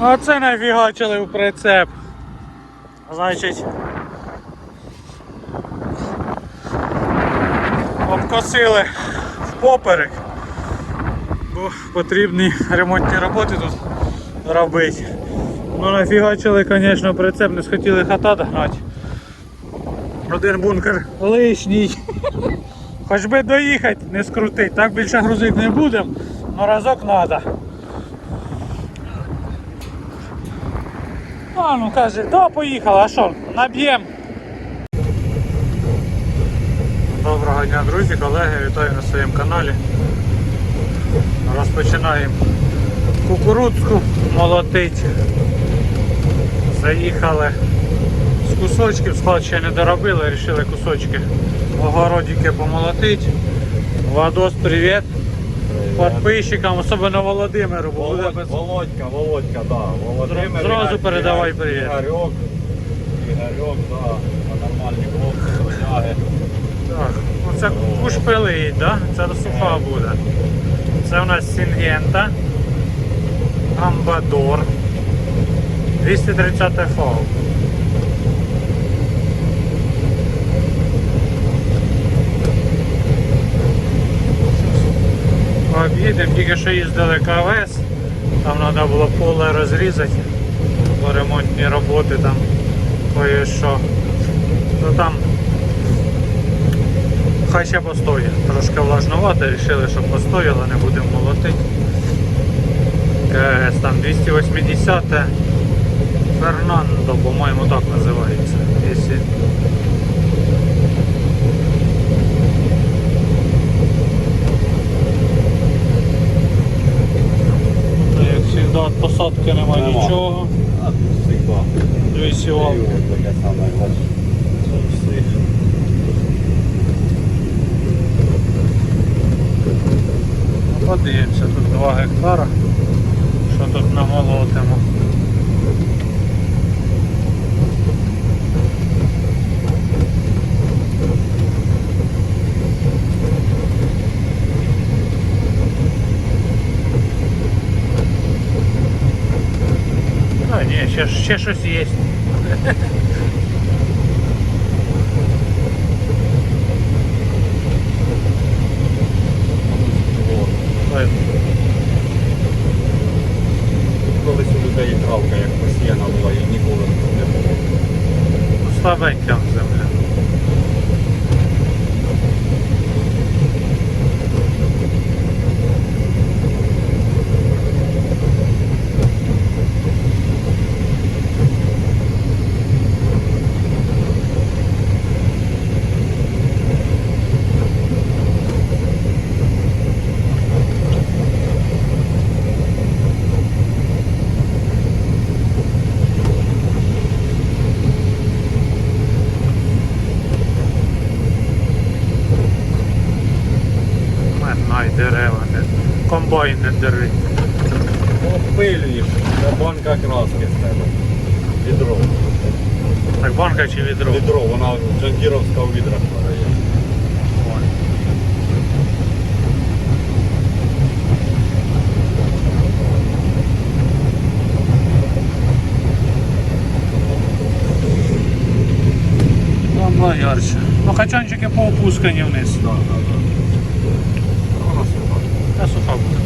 Оце нафігачили в прицеп. Значить. Обкосили в поперек. Бо потрібні ремонтні роботи тут робити. Ну нафігачили, звісно, прицеп, не схотіли хата догнати. Один бункер лишній. Хоч би доїхати, не скрутить. Так більше грузити не будемо, але разок треба. А, ну каже, да, поїхала, а що, наб'єм. Доброго дня, друзі, колеги, вітаю на своєму каналі. Розпочинаємо кукурудзку молотить. Заїхали з кусочків, склад ще не доробили, вирішили кусочки огородики помолотить. Владос, привіт. Подписчикам, особливо Володимиру, бо буде Володь, без... Володька, Володька, да. Володимир. Зразу Ігор- передавай Ігор- привіт. Ігорьок, Ігорьок, да. Нормальні хлопці. Так, ну це куш пилить, да? Це суха буде. Це у нас Сінгента. Амбадор. 230 фау. Об'їдемо, тільки що їздили КВС, там треба було поле розрізати, бо ремонтні роботи там кое-що. Ну там Хай ще постоїть. Трошки влажновато, вирішили, щоб постояло, не будемо молотити. КС там 280 Фернандо, по-моєму, так називається. Якщо... Ну, Як завжди, від посадки нема Нема. нічого. А тут всегда. Дивись, І його. От посадки немає Нема. нічого. Дивіться вам. Подивимося, тут 2 гектара. Що тут намолотимо. ще, ще щось є. От. Ой, Колись у людей травка, як посіяна була, і ніколи не було. Слабенька Дерева, не комбайн не дерить. Обпилюєш, це банка краски з тебе. Відро. Так банка чи відро? Відро, вона джангіровська у відрах продає. Там ярче. Ну качанчики поопускані вниз. Да, да, да. Вона суха. Та суха буде.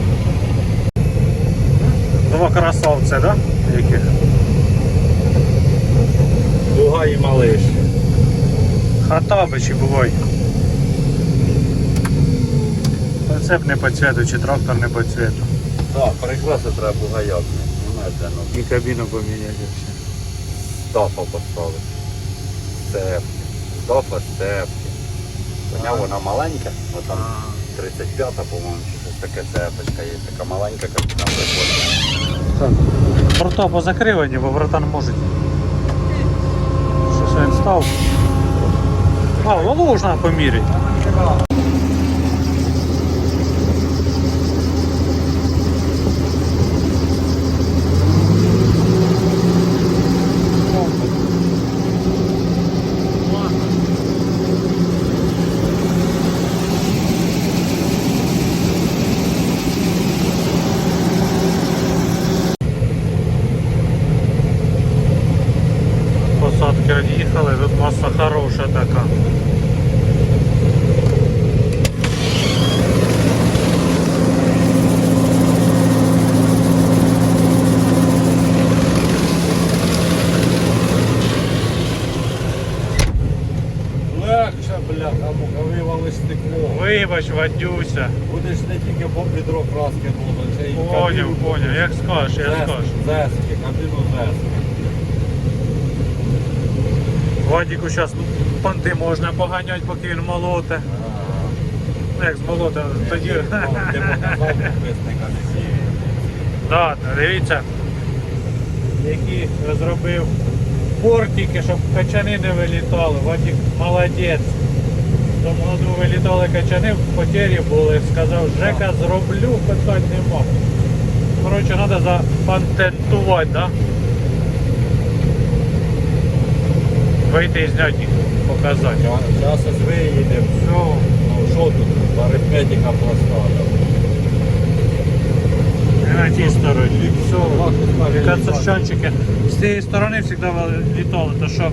Два красавця, да? Яких? Дуга і малиш. Хатаби чи бувай. Прицеп не по чи трактор не по. Так, перекраси треба бугаяк. Вона І кабіну поміняти все. стафа поставити. Степки. Стафа степки. Хоча вона маленька, от там 35-та, по-моєму, щось таке цепочка є. Така маленька, як там. Так. Борта позакривані, бо братан можуть. Щось він став. А, валу можна поміряти. хороша така. Вибач, Вадюся. Будеш не тільки по підро краски нужен. Поняв, поняв, як скажеш, як скажеш. Зески, кабіну зески. Вадіку зараз понти можна поганяти, поки він молоте. Ну як тоді. Показав підписникам всі. Да, дивіться, які зробив портики, щоб качани не вилітали. Вадік молодець. В тому году вилітали качани, потері були. Сказав, Жека зроблю, питань нема. Коротше, треба запатентувати, да? Вийти і зняти їх, показати. Зараз виїдемо. Все. Ну що тут? Арифметика проста. І на тій стороні. Все. Кацерчанчики з цієї сторони завжди літали, то що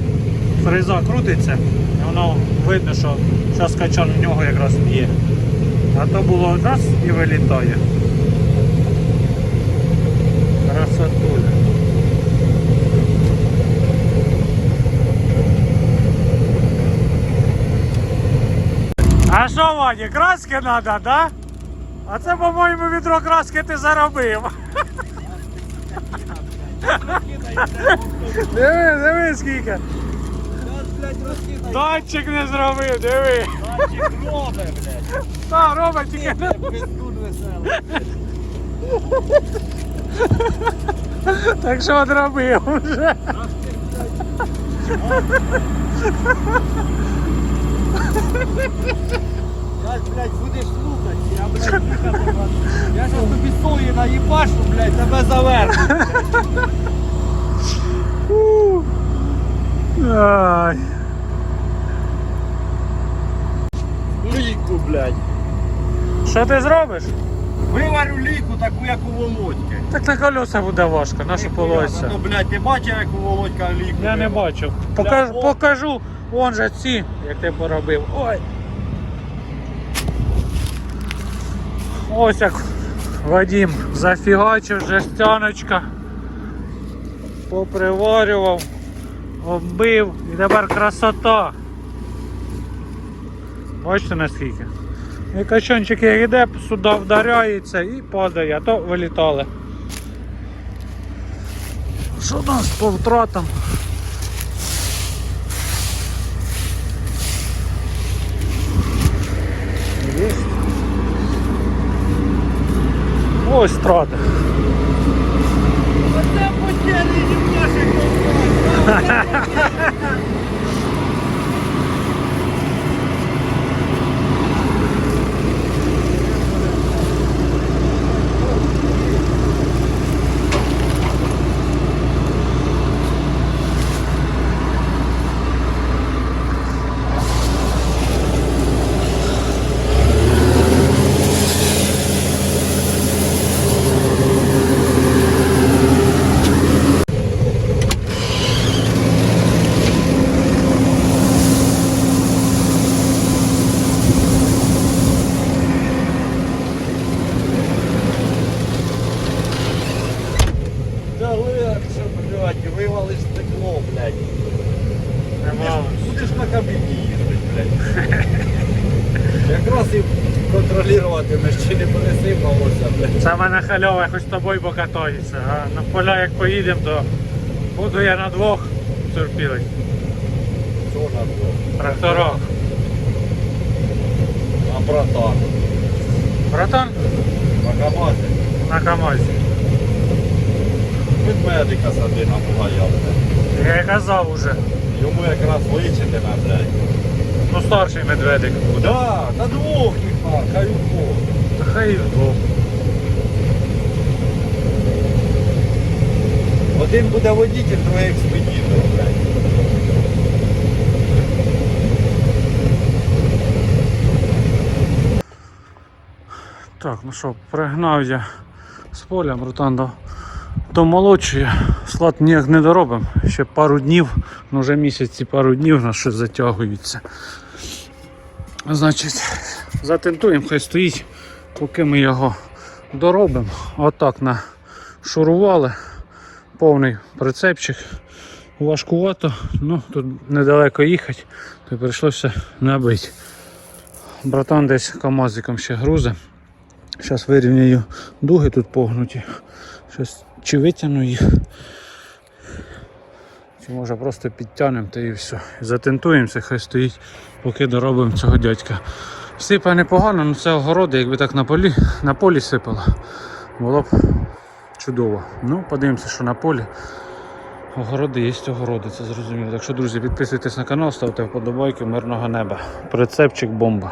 фреза крутиться, і воно видно, що зараз качан в нього якраз є. А то було раз і вилітає. Красотуля. А що, Вані, краски треба, да? А це, по-моєму, відро краски ти заробив. Диви, диви скільки. Датчик не зробив, диви. Та, робить тільки. Так що одробив вже. Блядь, будеш слухати, я, блядь, їхати. Я зараз тобі сої наїбашу, блядь, тебе заверну. Ай. Ліку, блядь. Що ти зробиш? Виварю ліку таку, як у Володьки. Так на колеса буде важко, наше полося. Ну, блядь, ти бачив, як у Володька ліку? Я не виварив? бачив. Покажу, о. покажу. Вон же ці, як ти поробив. Ой. Ось як Вадим зафігачив жестяночка. Поприварював, оббив і тепер красота. Бачите наскільки? І качанчик як йде, сюди вдаряється і падає, а то вилітали. Що у нас по втратам? Ось страда. Оце потєрі наші Да легше, блядь, вивалиш стекло, блядь. Нема. Будеш на кабіні їздити, блядь. Якраз і контролюватимеш, чи не пересипалося, блядь. Саме на хальове хоч з тобою покатаюся. А на поля як поїдемо, то буду я на двох терпілий. Що на двох? Тракторах. А братан? Братан На КамАЗі? на КАМАЗі. Від медика сади на бугаяв. Я й казав уже. Йому якраз личити на блядь. Ну старший медведик буде. Да, на двох їх хай у двох. Та Хай і вдвох. Один буде водитель, другий експедітор. Так, ну що, пригнав я з поля, братан, до, до молодшої. Склад ніяк не доробимо. Ще пару днів, ну вже місяці пару днів у нас щось затягується. Значить, затентуємо, хай стоїть, поки ми його доробимо. Отак нашурували. Повний прицепчик. Важкувато, ну тут недалеко їхати, то прийшлося набити. братан десь камазиком ще грузе. Зараз вирівняю дуги тут погнуті. Щас чи витягну їх. Чи може просто підтягнемо та і все. Затентуємося, хай стоїть, поки доробимо цього дядька. Сипа непогано, але це огороди, якби так на полі, на полі сипало, було б чудово. Ну, подивимося, що на полі. Огороди є огороди, це зрозуміло. Так що, друзі, підписуйтесь на канал, ставте вподобайки, мирного неба. Прицепчик бомба.